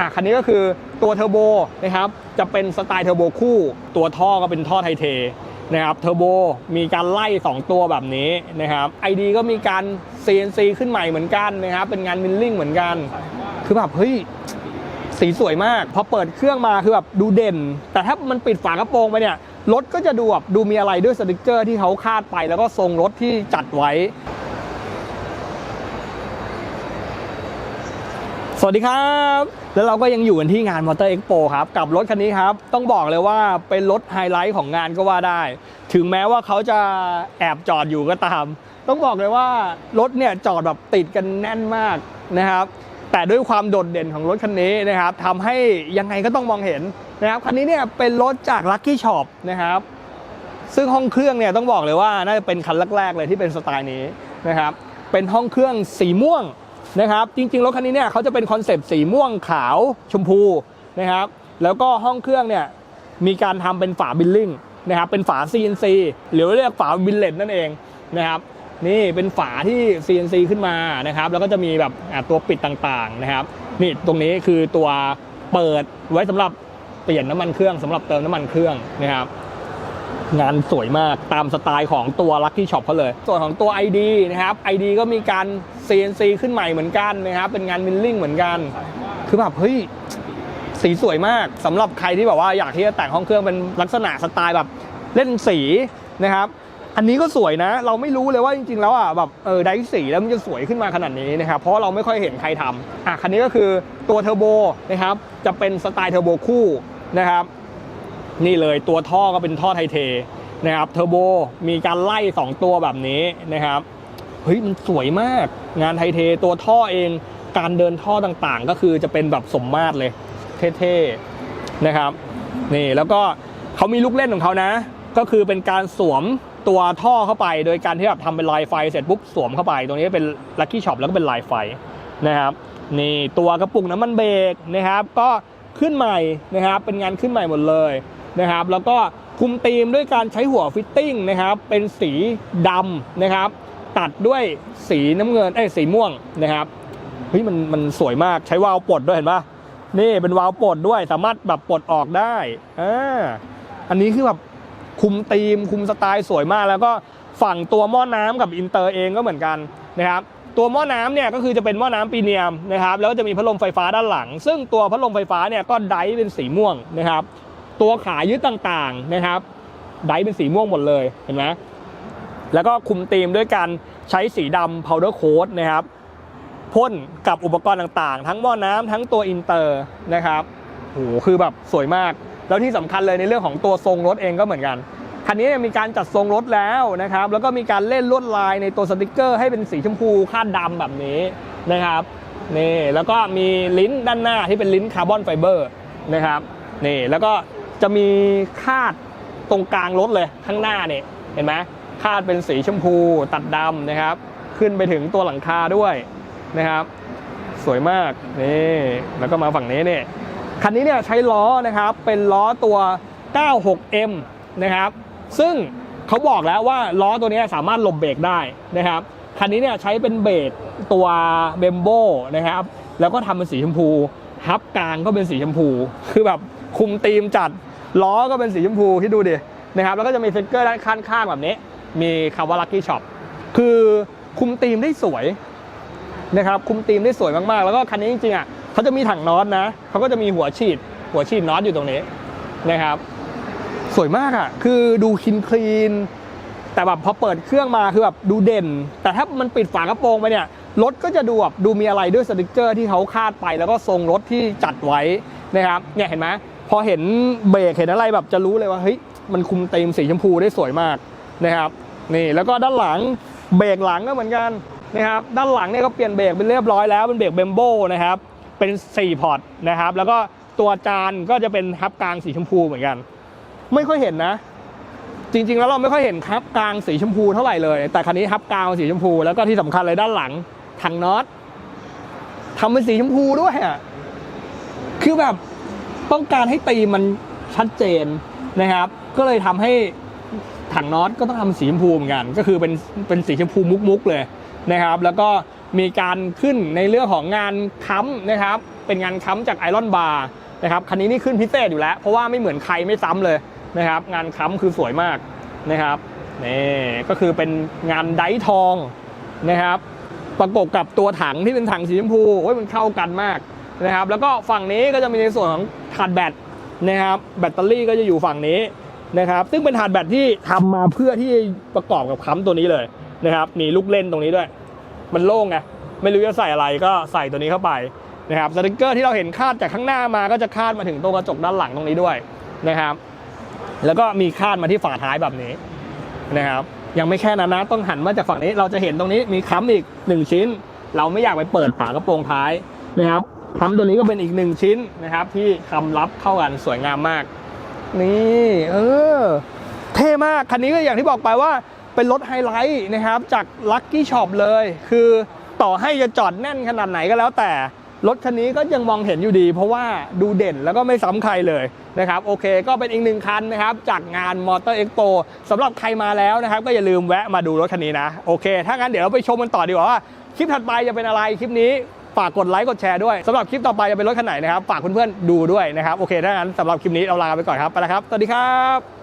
อะคันนี้ก็คือตัวเทอร์โบนะครับจะเป็นสไตล์เทอร์โบคู่ ตัวท่อก็เป็นท่อไทเทนะครับเทอร์โบมีการไล่ 2 ตัวแบบนี้นะครับไอดีก็มีการ CNC ขึ้นใหม่เหมือนกันนะครับเป็นงานมิลลิ่งเหมือนกัน คือแบบเฮ้ยสีสวยมากพอเปิดเครื่องมาคือแบบดูเด่น แต่ถ้ามันปิดฝากระโปรงไปเนี่ยรถก็จะดูแบบดูมีอะไรด้วยสติกเกอร์ที่เขาคาดไปแล้วก็ทรงรถที่จัดไว้ สวัสดีครับ แล้วเราก็ยังอยู่กันที่งานมอเตอร์เอ็กโปครับ กับรถคันนี้ครับ ต้องบอกเลยว่าเป็นรถไฮไลท์ของงานก็ว่าได้ ถึงแม้ว่าเขาจะแอบจอดอยู่ก็ตาม ต้องบอกเลยว่ารถเนี่ยจอดแบบติดกันแน่นมากนะครับ แต่ด้วยความโดดเด่นของรถคันนี้นะครับทำให้ยังไงก็ต้องมองเห็นนะครับคันนี้เนี่ยเป็นรถจาก Lucky Shop นะครับ ซึ่งห้องเครื่องเนี่ยต้องบอกเลยว่าน่าจะเป็นคันแรกๆเลยที่เป็นสไตล์นี้นะครับเป็นห้องเครื่องสีม่วง นะครับ จริงๆ รถคันนี้เนี่ยเขาจะเป็นคอนเซปต์สีม่วงขาวชมพูนะครับ แล้วก็ห้องเครื่องเนี่ยมีการทำเป็นฝาบิลลิ่งนะครับเป็นฝา CNC หรือเรียกฝาบิลเลตนั่นเองนะครับนี่เป็นฝาที่ CNC ขึ้นมานะครับ แล้วก็จะมีแบบตัวปิดต่างๆนะครับ นี่ตรงนี้คือตัวเปิดไว้สำหรับเปลี่ยนน้ำมันเครื่องสำหรับเติมน้ำมันเครื่องนะครับ งานสวยมากตามสไตล์ของตัว Lucky Shop เขาเลย ส่วนของตัว ID นะครับ ID ก็มีการ CNC ขึ้นใหม่เหมือนกันนะครับเป็นงานมิลลิ่งเหมือนกัน คือแบบเฮ้ยสีสวยมากสำหรับใครที่แบบว่าอยากที่จะแต่งห้องเครื่องเป็นลักษณะสไตล์แบบเล่นสีนะครับอันนี้ก็สวยนะ เราไม่รู้เลยว่าจริงๆแล้วอะแบบเออได้สีแล้วมันจะสวยขึ้นมาขนาดนี้นะครับเพราะเราไม่ค่อยเห็นใครทำอะคันนี้ก็คือตัวเทอร์โบนะครับจะเป็นสไตล์เทอร์โบคู่นะครับ นี่เลยตัวท่อก็เป็นท่อไทเทนะครับเทอร์โบมีการไล่ 2 ตัวแบบนี้นะครับเฮ้ยมันสวยมาก งานไทเทตัวท่อเองการเดินท่อต่างๆ ก็คือจะเป็นแบบสมมาตรเลย เท่ๆนะครับนี่แล้วก็เขามีลูกเล่นของเขานะ ก็คือเป็นการสวมตัวท่อเข้าไป โดยการที่แบบทำเป็นลายไฟเสร็จปุ๊บสวมเข้าไป ตรงนี้เป็นลัคกี้ช็อปแล้วก็เป็นลายไฟนะครับนี่ตัวกระปุกน้ำมันเบรกนะครับ ก็ขึ้นใหม่นะครับเป็นงานขึ้นใหม่หมดเลย นะครับ แล้วก็คุมธีมด้วยการใช้หัวฟิตติ้งนะครับ เป็นสีดำนะครับ ตัดด้วยสีน้ำเงินเอ้สีม่วงนะครับเฮ้ยมันมันสวยมากใช้วาล์วปลดด้วยเห็นปะนี่เป็นวาล์วปลดด้วยสามารถแบบปลดออกได้อ่าอันนี้คือแบบคุมธีมคุมสไตล์สวยมาก แล้วก็ฝั่งตัวหม้อน้ำกับอินเตอร์เองก็เหมือนกันนะครับตัวหม้อน้ำเนี่ยก็คือจะเป็นหม้อน้ำปีเนียมนะครับแล้วก็จะมีพัดลมไฟฟ้าด้านหลัง ซึ่งตัวพัดลมไฟฟ้าเนี่ยก็ได์เป็นสีม่วงนะครับ ตัวขายึดต่างๆนะครับ ไดเป็นสีม่วงหมดเลยเห็นไหมแล้วก็คุมธีมด้วยการใช้สีดำ powder coat นะครับพ่นกับอุปกรณ์ต่างๆ ทั้งหม้อน้ำทั้งตัวอินเตอร์นะครับโหคือแบบสวยมาก แล้วที่สำคัญเลยในเรื่องของตัวทรงรถเองก็เหมือนกันคันนี้มีการจัดทรงรถแล้วนะครับ แล้วก็มีการเล่นลวดลายในตัวสติกเกอร์ให้เป็นสีชมพูคาดดำแบบนี้นะครับนี่แล้วก็มีลิ้นด้านหน้าที่เป็นลิ้นคาร์บอนไฟเบอร์นะครับนี่แล้วก็ จะมีคาดตรงกลางรถเลยข้างหน้าเนี่ยเห็นไหมคาดเป็นสีชมพูตัดดำนะครับ ขึ้นไปถึงตัวหลังคาด้วยนะครับ สวยมากนี่แล้วก็มาฝั่งนี้เนี่ยคันนี้เนี่ยใช้ล้อนะครับเป็นล้อตัว 96M นะครับซึ่งเขาบอกแล้วว่าล้อตัวนี้สามารถหลบเบรกได้นะครับคันนี้เนี่ยใช้เป็นเบรกตัวเบมโบนะครับแล้วก็ทำเป็นสีชมพูฮับกลางก็เป็นสีชมพู คือแบบคุมธีมจัด ล้อก็เป็นสีชมพูที่ดูดินะครับแล้วก็จะมีสติกเกอร์ด้านข้างๆแบบนี้ มีคำว่า Lucky Shop คือคุมธีมได้สวยนะครับคุมธีมได้สวยมากๆ แล้วก็คันนี้จริงๆอะเขาจะมีถังน็อตนะเขาก็จะมีหัวฉีด หัวฉีดน็อตอยู่ตรงนี้นะครับ สวยมากอะคือดูคลีนคลีนแต่แบบพอเปิดเครื่องมาคือแบบดูเด่น แต่ถ้ามันปิดฝากระโปรงไปเนี่ยรถก็จะดูแบบดูมีอะไรด้วยสติกเกอร์ที่เขาคาดไปแล้วก็ทรงรถที่จัดไว้นะครับเนี่ยเห็นไหม พอเห็นเบรกเห็นอะไรแบบจะรู้เลยว่าเฮ้ยมันคุมธีมสีชมพูได้สวยมากนะครับนี่แล้วก็ด้านหลังเบรกหลังก็เหมือนกันนะครับด้านหลังเนี่ยก็เปลี่ยนเบรกเป็นเรียบร้อยแล้วเป็นเบรกเบมโบนะครับเป็น 4 พอร์ตนะครับแล้วก็ตัวจานก็จะเป็นฮับกลางสีชมพูเหมือนกัน ไม่ค่อยเห็นนะ จริง ๆ แล้วเราไม่ค่อยเห็นฮับกลางสีชมพูเท่าไหร่เลย แต่คันนี้ฮับกลางสีชมพูแล้วก็ที่สำคัญเลยด้านหลังถังน็อตทำเป็นสีชมพูด้วยอะคือแบบ ต้องการให้ตีมันชัดเจนนะครับ ก็เลยทำให้ถังน็อตก็ต้องทำสีชมพูเหมือนกัน ก็คือเป็นเป็นสีชมพูมุกๆเลยนะครับ แล้วก็มีการขึ้นในเรื่องของงานค้ำนะครับ เป็นงานค้ำจากไอรอนบาร์นะครับคันนี้นี่ขึ้นพิเศษอยู่แล้ว เพราะว่าไม่เหมือนใครไม่ซ้ำเลยนะครับ งานค้ำคือสวยมากนะครับนี่ก็คือเป็นงานไดทองนะครับ ประกบกับตัวถังที่เป็นถังสีชมพูโอ้ยมันเข้ากันมาก นะครับ แล้วก็ฝั่งนี้ก็จะมีในส่วนของถาดแบตนะครับ แบตเตอรี่ก็จะอยู่ฝั่งนี้นะครับ ซึ่งเป็นถาดแบตที่ทำมาเพื่อที่ประกอบกับค้ำตัวนี้เลยนะครับ มีลูกเล่นตรงนี้ด้วย มันโล่งไง ไม่รู้จะใส่อะไรก็ใส่ตัวนี้เข้าไปนะครับสติกเกอร์ที่เราเห็นคาดจากข้างหน้ามาก็จะคาดมาถึงตรงกระจกด้านหลังตรงนี้ด้วยนะครับ แล้วก็มีคาดมาที่ฝาท้ายแบบนี้นะครับ ยังไม่แค่นั้นนะ ต้องหันมาจากฝั่งนี้ เราจะเห็นตรงนี้มีค้ำอีก1ชิ้น เราไม่อยากไปเปิดฝากระโปรงท้ายนะครับ ค้ำตัวนี้ก็เป็นอีก1ชิ้นนะครับ ที่คำรับเข้ากันสวยงามมาก นี่เออ เท่มากคันนี้ก็อย่างที่บอกไปว่าเป็นรถไฮไลท์นะครับ จากลัคกี้ช็อปเลย คือต่อให้จะจอดแน่นขนาดไหนก็แล้วแต่รถคันนี้ก็ยังมองเห็นอยู่ดี เพราะว่าดูเด่นแล้วก็ไม่ซ้ำใครเลยนะครับโอเคก็เป็นอีกหนึ่งคันนะครับ จากงานมอเตอร์เอ็กโปสำหรับใครมาแล้วนะครับ ก็อย่าลืมแวะมาดูรถคันนี้นะ โอเค ถ้างั้นเดี๋ยวเราไปชมกันต่อดีกว่าว่า คลิปถัดไปจะเป็นอะไรคลิปนี้ ฝากกดไลค์กดแชร์ด้วยสำหรับคลิปต่อไปจะเป็นรถคันไหนนะครับฝากเพื่อนๆดูด้วยนะครับโอเคถ้างั้นสำหรับคลิปนี้เราลาไปก่อนครับไปแล้วครับสวัสดีครับ